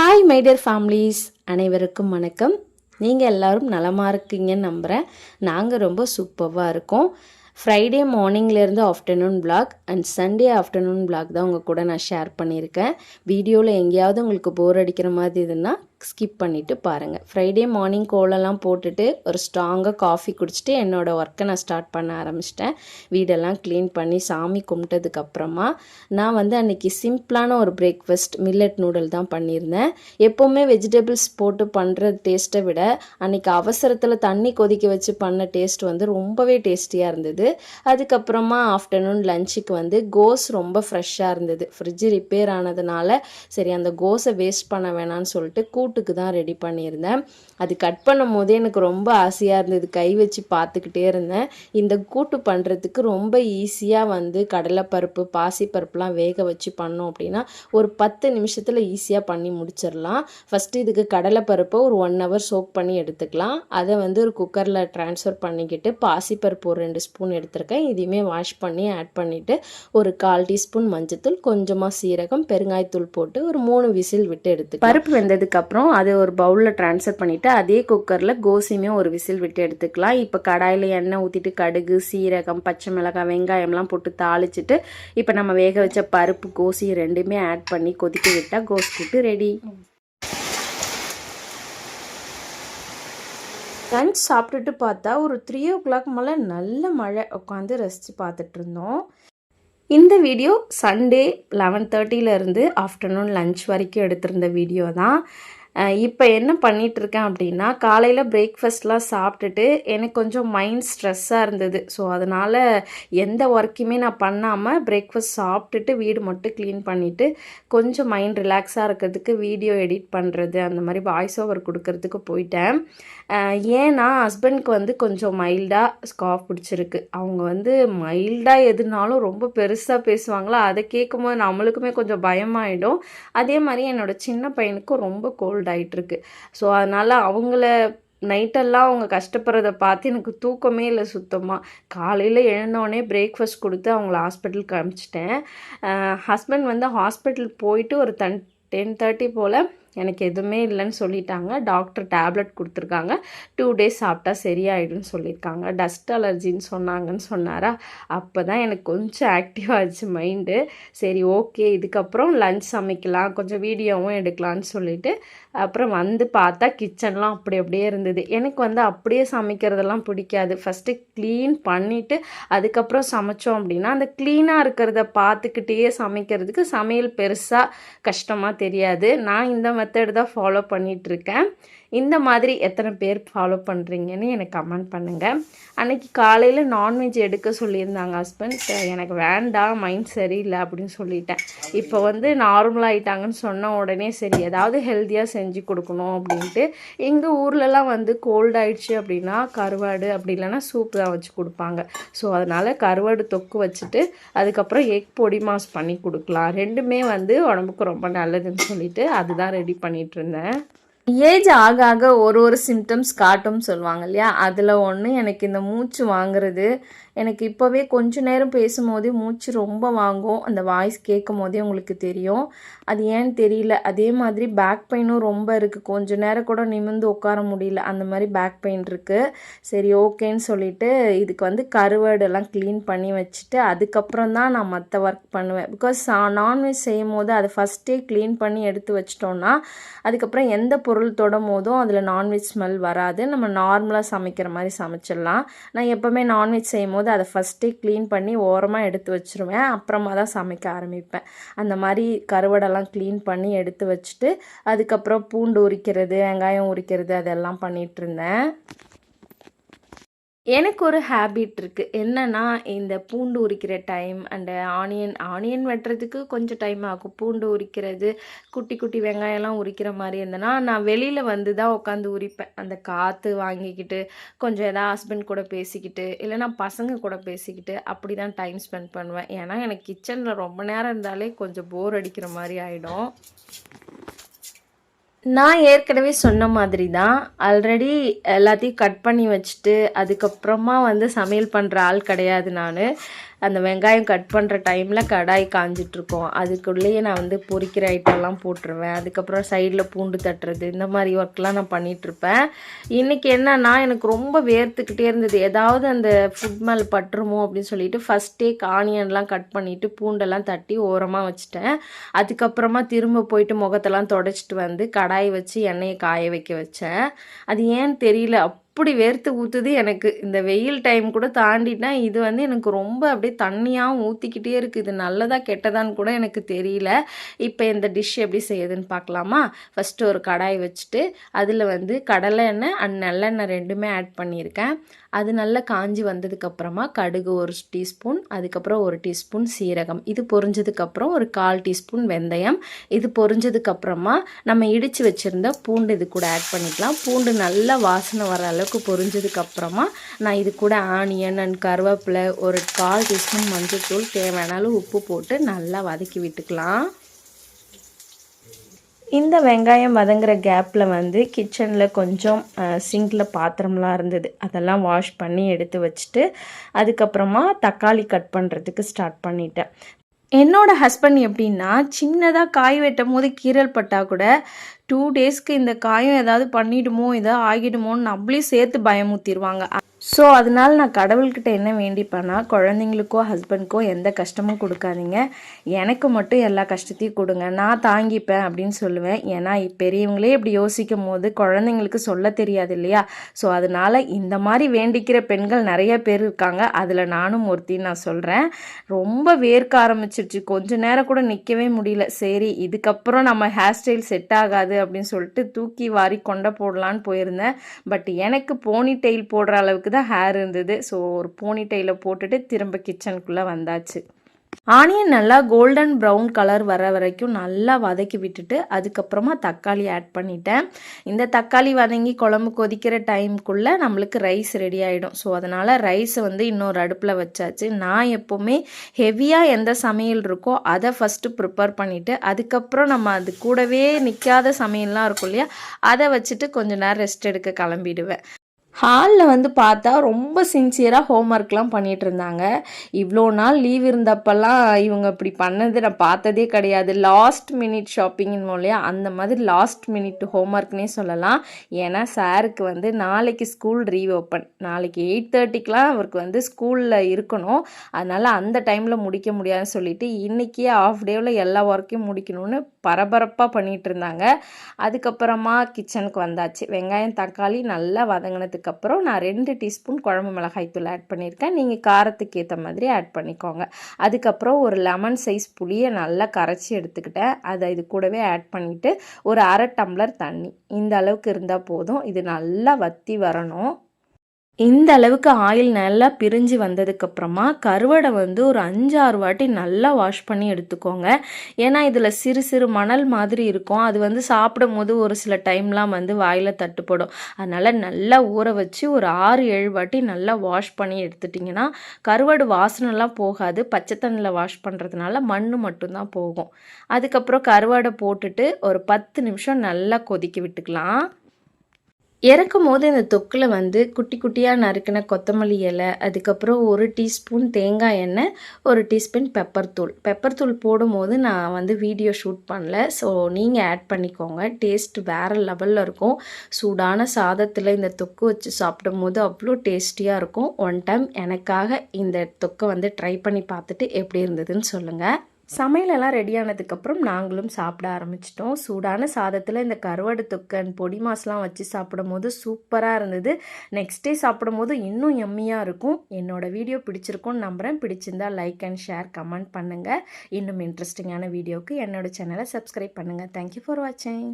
Hi my dear families அனைவருக்கும் வணக்கம். நீங்கள் எல்லாரும் நலமாக இருக்கீங்கன்னு நம்புகிறேன் நாங்கள் ரொம்ப சூப்பராக இருக்கோம். Friday மார்னிங்லேருந்து afternoon block and Sunday afternoon block தான் உங்கள் கூட நான் ஷேர் பண்ணியிருக்கேன். வீடியோவில் எங்கேயாவது உங்களுக்கு போர் அடிக்கிற மாதிரி இதுன்னா ஸ்கிப் பண்ணிவிட்டு பாருங்கள் ஃப்ரைடே மார்னிங் கோலெல்லாம் போட்டுட்டு ஒரு ஸ்ட்ராங்காக காஃபி குடிச்சிட்டு என்னோடய ஒர்க்கை நான் ஸ்டார்ட் பண்ண ஆரம்பிச்சிட்டேன். வீடெல்லாம் க்ளீன் பண்ணி சாமி கும்பிட்டதுக்கப்புறமா நான் வந்து அன்றைக்கி சிம்பிளான ஒரு பிரேக்ஃபாஸ்ட் மில்லட் நூடுல் தான் பண்ணியிருந்தேன். எப்போவுமே வெஜிடபிள்ஸ் போட்டு பண்ணுற டேஸ்ட்டை விட அன்றைக்கி அவசரத்தில் தண்ணி கொதிக்க வச்சு பண்ண டேஸ்ட் வந்து ரொம்பவே டேஸ்டியாக இருந்தது. அதுக்கப்புறமா ஆஃப்டர்நூன் லஞ்சுக்கு வந்து கோஸ் ரொம்ப ஃப்ரெஷ்ஷாக இருந்தது. ஃப்ரிட்ஜு ரிப்பேர் ஆனதுனால சரி அந்த கோஸை வேஸ்ட் பண்ண வேணாம்னு சொல்லிட்டு கூட்டுக்கு தான் ரெடி பண்ணியிருந்தேன். அது கட் பண்ணும் போதே எனக்கு ரொம்ப ஆசையாக இருந்தது. கை வச்சு பார்த்துக்கிட்டே இருந்தேன். இந்த கூட்டு பண்ணுறதுக்கு ரொம்ப ஈஸியாக வந்து கடலைப்பருப்பு பாசிப்பருப்புலாம் வேக வச்சு பண்ணோம் அப்படின்னா ஒரு பத்து நிமிஷத்தில் ஈஸியாக பண்ணி முடிச்சிடலாம். ஃபஸ்ட்டு இதுக்கு கடலைப்பருப்பை ஒரு ஒன் ஹவர் சோக் பண்ணி எடுத்துக்கலாம். அதை வந்து ஒரு குக்கரில் ட்ரான்ஸ்ஃபர் பண்ணிக்கிட்டு பாசிப்பருப்பு ஒரு ரெண்டு ஸ்பூன் எடுத்திருக்கேன். இதையுமே வாஷ் பண்ணி ஆட் பண்ணிவிட்டு ஒரு கால் டீஸ்பூன் மஞ்சத்தூள் கொஞ்சமாக சீரகம் பெருங்காயத்தூள் போட்டு ஒரு மூணு விசில் விட்டு எடுத்து பருப்பு வெந்ததுக்கப்புறம் அதை ஒரு பவுலில் ட்ரான்ஸ்ஃபர் பண்ணிவிட்டு அதே குக்கரில் கோசியுமே ஒரு விசில் விட்டு எடுத்துக்கலாம். இப்போ கடாயில் எண்ணெய் ஊற்றிட்டு கடுகு சீரகம் பச்சை மிளகாய் வெங்காயம்லாம் போட்டு தாளிச்சிட்டு இப்போ நம்ம வேக வச்ச பருப்பு கோசி ரெண்டுமே ஆட் பண்ணி கொதிக்க விட்டால் கோஸ் கூட்டு ரெடி லஞ்ச் சாப்பிட்டுட்டு பார்த்தா ஒரு த்ரீ ஓ கிளாக் மேலே நல்ல மழை உட்காந்து ரசித்து பார்த்துட்டு இருந்தோம். இந்த வீடியோ சண்டே லெவன் தேர்ட்டியிலேருந்து ஆஃப்டர்நூன் லஞ்ச் வரைக்கும் எடுத்திருந்த வீடியோ தான். இப்போ என்ன பண்ணிட்டு இருக்கேன் அப்படின்னா காலையில் பிரேக்ஃபாஸ்ட்லாம் சாப்பிட்டுட்டு எனக்கு கொஞ்சம் மைண்ட் ஸ்ட்ரெஸ்ஸாக இருந்தது. ஸோ அதனால் எந்த ஒர்க்குமே நான் பண்ணாமல் பிரேக்ஃபாஸ்ட் சாப்பிட்டுட்டு வீடு மட்டும் க்ளீன் பண்ணிவிட்டு கொஞ்சம் மைண்ட் ரிலாக்ஸாக இருக்கிறதுக்கு வீடியோ எடிட் பண்ணுறது அந்த மாதிரி வாய்ஸ் ஓவர் கொடுக்கறதுக்கு போயிட்டேன். ஏன்னா ஹஸ்பண்ட்க்கு வந்து கொஞ்சம் மைல்டாக ஸ்காஃப் பிடிச்சிருக்கு. அவங்க வந்து மைல்டாக எதுனாலும் ரொம்ப பெருசாக பேசுவாங்களா? அதை கேட்கும்போது நம்மளுக்குமே கொஞ்சம் பயமாயிடும். அதே மாதிரி என்னோடய சின்ன பையனுக்கும் ரொம்ப கோல் ஆகிட்டுருக்கு ஸோ அதனால் அவங்கள நைட்டெல்லாம் அவங்க கஷ்டப்படுறத பார்த்து எனக்கு தூக்கமே இல்லை சுத்தமாக காலையில் எழுந்தோடனே பிரேக்ஃபாஸ்ட் கொடுத்து அவங்கள ஹாஸ்பிட்டலுக்கு அனுப்பிச்சிட்டேன். ஹஸ்பண்ட் வந்து ஹாஸ்பிட்டல் போயிட்டு ஒரு தன் டென் தேர்ட்டி போல் எனக்கு எதுவுமே இல்லைன்னு சொல்லிட்டாங்க. டாக்டர் டேப்லெட் கொடுத்துருக்காங்க. டூ டேஸ் சாப்பிட்டா சரியாயிடும்னு சொல்லியிருக்காங்க. டஸ்ட் அலர்ஜின்னு சொன்னாங்கன்னு சொன்னாரா? அப்போ தான் எனக்கு கொஞ்சம் ஆக்டிவ் ஆச்சு மைண்டு சரி ஓகே இதுக்கப்புறம் லஞ்ச் சமைக்கலாம். கொஞ்சம் வீடியோவும் எடுக்கலாம்னு சொல்லிட்டு அப்புறம் வந்து பார்த்தா கிச்சன்லாம் அப்படி அப்படியே இருந்தது. எனக்கு வந்து அப்படியே சமைக்கிறதெல்லாம் பிடிக்காது. ஃபஸ்ட்டு க்ளீன் பண்ணிவிட்டு அதுக்கப்புறம் சமைச்சோம் அப்படின்னா அந்த க்ளீனாக இருக்கிறத பார்த்துக்கிட்டே சமைக்கிறதுக்கு சமையல் பெருசாக கஷ்டமாக தெரியாது. நான் இந்த மெத்தட் தான் ஃபாலோ பண்ணிகிட்ருக்கேன் இந்த மாதிரி எத்தனை பேர் ஃபாலோ பண்ணுறீங்கன்னு எனக்கு கமெண்ட் பண்ணுங்கள் அன்னைக்கு காலையில் நான்வெஜ் எடுக்க சொல்லியிருந்தாங்க ஹஸ்பண்ட் எனக்கு வேண்டாம் மைண்ட் சரியில்லை அப்படின்னு சொல்லிட்டேன். இப்போ வந்து நார்மலாகிட்டாங்கன்னு சொன்ன உடனே சரி ஏதாவது ஹெல்த்தியாக செஞ்சு கொடுக்கணும் அப்படின்ட்டு எங்கள் ஊர்லலாம் வந்து கோல்ட் ஆயிடுச்சு அப்படின்னா கருவாடு அப்படி இல்லைன்னா சூப் தான் வச்சு கொடுப்பாங்க. ஸோ அதனால் கருவாடு தொக்கு வச்சுட்டு அதுக்கப்புறம் எக் பொடி மாஸ் பண்ணி கொடுக்கலாம். ரெண்டுமே வந்து உடம்புக்கு ரொம்ப நல்லதுன்னு சொல்லிட்டு அதுதான் ரெடி பண்ணிகிட்ருந்தேன் இருந்தேன். ஏஜ் ஆக ஆக ஒரு ஒரு சிம்டம்ஸ் காட்டும் சொல்லுவாங்க இல்லையா? அதில் ஒன்று எனக்கு இந்த மூச்சு வாங்குறது. எனக்கு இப்போவே கொஞ்ச நேரம் பேசும்போதே மூச்சு ரொம்ப வாங்கும். அந்த வாய்ஸ் கேட்கும் போதே உங்களுக்கு தெரியும். அது ஏன்னு தெரியல? அதே மாதிரி பேக் பெயினும் ரொம்ப இருக்குது கொஞ்ச நேரம் கூட நிமிர்ந்து உட்கார முடியல. அந்த மாதிரி பேக் பெயின் இருக்குது சரி ஓகேன்னு சொல்லிட்டு இதுக்கு வந்து கருவேடெல்லாம் க்ளீன் பண்ணி வச்சுட்டு அதுக்கப்புறம் தான் நான் மற்ற ஒர்க் பண்ணுவேன். பிகாஸ் நான்வெஜ் செய்யும் போது அதை ஃபஸ்ட்டே க்ளீன் பண்ணி எடுத்து வச்சிட்டோன்னா அதுக்கப்புறம் எந்த பொருள் தொடும் போதும் அதில் நான்வெஜ் ஸ்மெல் வராது. நம்ம நார்மலாக சமைக்கிற மாதிரி சமைச்சிடலாம். நான் எப்போவுமே நான்வெஜ் செய்யும் போது அதை ஃபஸ்ட்டே க்ளீன் பண்ணி ஓரமாக எடுத்து வச்சிருவேன். அப்புறமா தான் சமைக்க ஆரம்பிப்பேன். அந்த மாதிரி கருவாடெல்லாம் க்ளீன் பண்ணி எடுத்து வச்சுட்டு அதுக்கப்புறம் பூண்டு உரிக்கிறது வெங்காயம் உரிக்கிறது அதெல்லாம் பண்ணிகிட்ருந்தேன் எனக்கு ஒரு ஹேபிட் இருக்குது என்னன்னா இந்த பூண்டு உரிக்கிற டைம் அண்டு ஆனியன் ஆனியன் வெட்டுறதுக்கு கொஞ்சம் டைம் ஆகும். பூண்டு உரிக்கிறது குட்டி குட்டி வெங்காயம்லாம் உரிக்கிற மாதிரி இருந்தேன்னா நான் வெளியில் வந்து தான் உட்காந்து உரிப்பேன். அந்த காற்று வாங்கிக்கிட்டு கொஞ்சம் எதாவது ஹஸ்பண்ட் கூட பேசிக்கிட்டு இல்லைன்னா பசங்க கூட பேசிக்கிட்டு அப்படி தான் டைம் ஸ்பெண்ட் பண்ணுவேன். ஏன்னா எனக்கு கிச்சனில் ரொம்ப நேரம் இருந்தாலே கொஞ்சம் போர் அடிக்கிற மாதிரி ஆகிடும் நான் ஏற்கனவே சொன்ன மாதிரி தான் ஆல்ரெடி எல்லாத்தையும் கட் பண்ணி வச்சுட்டு அதுக்கப்புறமா வந்து சமையல் பண்ணுற ஆள் கிடையாது நான். அந்த வெங்காயம் கட் பண்ணுற டைமில் கடாய் காஞ்சிட்ருக்கோம் அதுக்குள்ளேயே நான் வந்து பொரிக்கிற ஐட்டம்லாம் போட்டுருவேன். அதுக்கப்புறம் சைடில் பூண்டு தட்டுறது இந்த மாதிரி ஒர்க்லாம் நான் பண்ணிகிட்ருப்பேன் இன்றைக்கி என்னன்னா எனக்கு ரொம்ப வேர்த்துக்கிட்டே இருந்தது. ஏதாவது அந்த ஃபுட் மேல் பட்டுருமோ அப்படின்னு சொல்லிட்டு ஃபஸ்ட்டே ஆனியன்லாம் கட் பண்ணிவிட்டு பூண்டெல்லாம் தட்டி ஓரமாக வச்சுட்டேன். அதுக்கப்புறமா திரும்ப போயிட்டு முகத்தெல்லாம் தொடச்சிட்டு வந்து கடாய் வச்சு எண்ணெயை காய வைக்க வச்சேன். அது ஏன்னு தெரியல அப்படி வேர்த்து ஊற்றுது எனக்கு இந்த வெயில் டைம் கூட தாண்டினா இது வந்து எனக்கு ரொம்ப அப்படியே தண்ணியாகவும் ஊற்றிக்கிட்டே இருக்குது இது நல்லதா கெட்டதான்னு கூட எனக்கு தெரியல. இப்போ இந்த டிஷ் எப்படி செய்யுதுன்னு பார்க்கலாமா? ஃபஸ்ட்டு ஒரு கடாய் வச்சுட்டு அதில் வந்து கடலை எண்ணெய் அண்ட் நல்லெண்ணெய் ரெண்டுமே ஆட் பண்ணியிருக்கேன். அது நல்லா காஞ்சி வந்ததுக்கப்புறமா கடுகு ஒரு டீஸ்பூன் அதுக்கப்புறம் ஒரு டீஸ்பூன் சீரகம். இது பொரிஞ்சதுக்கப்புறம் ஒரு கால் டீஸ்பூன் வெந்தயம். இது பொரிஞ்சதுக்கப்புறமா நம்ம இடித்து வச்சுருந்த பூண்டு இது கூட ஆட் பண்ணிக்கலாம். பூண்டு நல்லா வாசனை வர அளவுக்கு பொரிஞ்சதுக்கப்புறமா நான் இது கூட ஆனியன் அண்ட் கருவேப்பிலை ஒரு கால் டீஸ்பூன் மஞ்சள் தூள் தேவையானாலும் உப்பு போட்டு நல்லா வதக்கி விட்டுக்கலாம். இந்த வெங்காயம் வதங்குற கேப்பில் வந்து கிச்சனில் கொஞ்சம் சிங்கில் பாத்திரம்லாம் இருந்தது. அதெல்லாம் வாஷ் பண்ணி எடுத்து வச்சுட்டு அதுக்கப்புறமா தக்காளி கட் பண்ணுறதுக்கு ஸ்டார்ட் பண்ணிட்டேன். என்னோடய ஹஸ்பண்ட் எப்படின்னா சின்னதாக காய் வெட்டும் போது கீரல் பட்டால் கூட டூ டேஸ்க்கு இந்த காயம் ஏதாவது பண்ணிடுமோ இதை ஆகிடுமோன்னு நம்மளையும் சேர்த்து பயமுத்திடுவாங்க ஸோ அதனால நான் கடவுள்கிட்ட என்ன வேண்டிப்பேன்னா குழந்தைங்களுக்கோ ஹஸ்பண்ட்க்கோ எந்த கஷ்டமும் கொடுக்காதீங்க. எனக்கு மட்டும் எல்லா கஷ்டத்தையும் கொடுங்க. நான் தாங்கிப்பேன் அப்படின்னு சொல்லுவேன். ஏன்னா பெரியவங்களே இப்படி யோசிக்கும் போது குழந்தைங்களுக்கு சொல்ல தெரியாது இல்லையா? ஸோ அதனால் இந்த மாதிரி வேண்டிக்கிற பெண்கள் நிறைய பேர் இருக்காங்க. அதில் நானும் ஒருத்தின்னு நான் சொல்கிறேன் ரொம்ப வேர்க்க ஆரம்பிச்சிருச்சு. கொஞ்ச நேரம் கூட நிற்கவே முடியல. சரி இதுக்கப்புறம் நம்ம ஹேர் ஸ்டைல் செட் ஆகாது அப்படின்னு சொல்லிட்டு தூக்கி வாரி கொண்ட போடலான்னு போயிருந்தேன். பட் எனக்கு போனி டெயில் போடுற அளவுக்கு தான் ஹேர் இருந்தது. ஸோ ஒரு போனி டெயிலை போட்டுட்டு திரும்ப கிச்சனுக்குள்ளே வந்தாச்சு. ஆனியன் நல்லா கோல்டன் ப்ரௌன் கலர் வர வரைக்கும் நல்லா வதக்கி விட்டுட்டு அதுக்கப்புறமா தக்காளி ஆட் பண்ணிட்டேன். இந்த தக்காளி வதங்கி குழம்பு கொதிக்கிற டைமுக்குள்ளே நம்மளுக்கு ரைஸ் ரெடி ஆகிடும் ஸோ அதனால் ரைஸை வந்து இன்னொரு அடுப்பில் வச்சாச்சு. நான் எப்போவுமே ஹெவியாக எந்த சமையல் இருக்கோ அதை ஃபஸ்ட்டு ப்ரிப்பேர் பண்ணிவிட்டு அதுக்கப்புறம் நம்ம அது கூடவே நிற்காத சமையல்லாம் இருக்கும் இல்லையா அதை வச்சுட்டு கொஞ்சம் நேரம் ரெஸ்ட் எடுக்க கிளம்பிடுவேன். ஹாலில் வந்து பார்த்தா ரொம்ப சின்சியராக ஹோம்ஒர்க்லாம் பண்ணிகிட்டு இருந்தாங்க இவ்வளோ நாள் லீவ் இருந்தப்பெல்லாம் இவங்க இப்படி பண்ணது நான் பார்த்ததே கிடையாது. லாஸ்ட் மினிட் ஷாப்பிங்னு இல்லையா? அந்த மாதிரி லாஸ்ட் மினிட் ஹோம்ஒர்க்னே சொல்லலாம். ஏன்னா சாருக்கு வந்து நாளைக்கு ஸ்கூல் ரீஓப்பன் நாளைக்கு எயிட் தேர்ட்டிக்கெலாம் அவருக்கு வந்து ஸ்கூலில் இருக்கணும். அதனால் அந்த டைமில் முடிக்க முடியாதுன்னு சொல்லிட்டு இன்றைக்கே ஆஃப் டேவில் எல்லா ஒர்க்கையும் முடிக்கணும்னு பரபரப்பாக பண்ணிகிட்டு இருந்தாங்க அதுக்கப்புறமா கிச்சனுக்கு வந்தாச்சு. வெங்காயம் தக்காளி நல்லா வதங்கினதுக்கு அதுக்கப்புறம் நான் ரெண்டு டீஸ்பூன் குழம்பு மிளகாய் தூள் ஆட் பண்ணியிருக்கேன். நீங்கள் காரத்துக்கு ஏற்ற மாதிரி ஆட் பண்ணிக்கோங்க. அதுக்கப்புறம் ஒரு லெமன் சைஸ் புளியை நல்லா கரைச்சி எடுத்துக்கிட்டேன். அதை இது கூடவே ஆட் பண்ணிவிட்டு ஒரு அரை டம்ளர் தண்ணி. இந்த அளவுக்கு இருந்தால் போதும். இது நல்லா வற்றி வரணும். இந்த அளவுக்கு ஆயில் நல்லா பிரிஞ்சு வந்ததுக்கப்புறமா கருவடை வந்து ஒரு அஞ்சாறு வாட்டி நல்லா வாஷ் பண்ணி எடுத்துக்கோங்க. ஏன்னா இதில் சிறு சிறு மணல் மாதிரி இருக்கும். அது வந்து சாப்பிடும் போது ஒரு சில டைம்லாம் வந்து வாயில் தட்டுப்படும். அதனால் நல்லா ஊற வச்சு ஒரு ஆறு ஏழு வாட்டி நல்லா வாஷ் பண்ணி எடுத்துட்டிங்கன்னா கருவாடு வாசனைலாம் போகாது. பச்சை தண்ணியில் வாஷ் பண்ணுறதுனால மண் மட்டும்தான் போகும். அதுக்கப்புறம் கருவாடை போட்டுட்டு ஒரு பத்து நிமிஷம் நல்லா கொதிக்க விட்டுக்கலாம். இறக்கும் போது இந்த தொக்கில் வந்து குட்டி குட்டியாக நறுக்கின கொத்தமல்லி இலை அதுக்கப்புறம் ஒரு டீஸ்பூன் தேங்காய் எண்ணெய் ஒரு டீஸ்பூன் பெப்பர் தூள். பெப்பர் தூள் போடும்போது நான் வந்து வீடியோ ஷூட் பண்ணல. ஸோ நீங்கள் ஆட் பண்ணிக்கோங்க. டேஸ்ட் வேறு லெவலில் இருக்கும். சூடான சாதத்தில் இந்த தொக்கு வச்சு சாப்பிடும் போது அவ்வளோ டேஸ்டியாக இருக்கும். ஒன் டைம் எனக்காக இந்த தொக்கை வந்து ட்ரை பண்ணி பார்த்துட்டு எப்படி இருந்ததுன்னு சொல்லுங்கள் சமையலெல்லாம் ரெடி ஆனதுக்கப்புறம் நாங்களும் சாப்பிட ஆரம்பிச்சிட்டோம். சூடான சாதத்தில் இந்த கருவாடு தொக்கன் பொடி மாஸ்லாம் வச்சு சாப்பிடும் போது சூப்பராக இருந்தது. நெக்ஸ்ட் டே சாப்பிடும் போது இன்னும் எம்மியாக இருக்கும். என்னோட வீடியோ பிடிச்சிருக்கும்னு நம்புகிறேன் பிடிச்சிருந்தா லைக் அண்ட் ஷேர் கமெண்ட் பண்ணுங்கள் இன்னும் இன்ட்ரெஸ்டிங்கான வீடியோவுக்கு என்னோடய சேனலை சப்ஸ்கிரைப் பண்ணுங்கள் தேங்க்யூ ஃபார் வாட்சிங்